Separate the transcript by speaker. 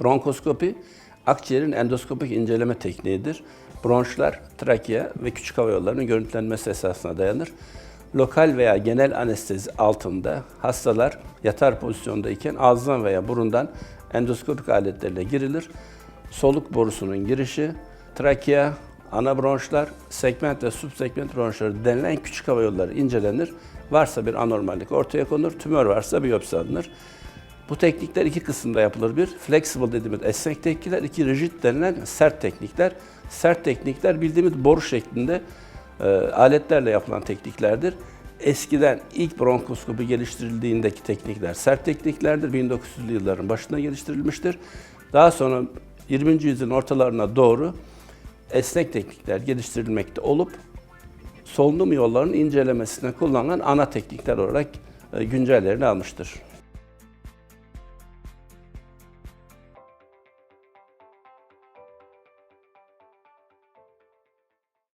Speaker 1: Bronkoskopi, akciğerin endoskopik inceleme tekniğidir. Bronşlar, trakea ve küçük hava yollarının görüntülenmesi esasına dayanır. Lokal veya genel anestezi altında hastalar yatar pozisyondayken ağızdan veya burundan endoskopik aletlerle girilir. Soluk borusunun girişi, trakea, ana bronşlar, segment ve subsegment bronşları denilen küçük hava yolları incelenir. Varsa bir anormallik ortaya konur, tümör varsa biyopsi alınır. Bu teknikler iki kısımda yapılır. Bir, flexible dediğimiz esnek teknikler, iki rigid denilen sert teknikler. Sert teknikler bildiğimiz boru şeklinde e, aletlerle yapılan tekniklerdir. Eskiden ilk bronkoskopi geliştirildiğindeki teknikler sert tekniklerdir. 1900'lü yılların başında geliştirilmiştir. Daha sonra 20. yüzyılın ortalarına doğru esnek teknikler geliştirilmekte olup solunum yollarının incelemesine kullanılan ana teknikler olarak e, güncellerini almıştır.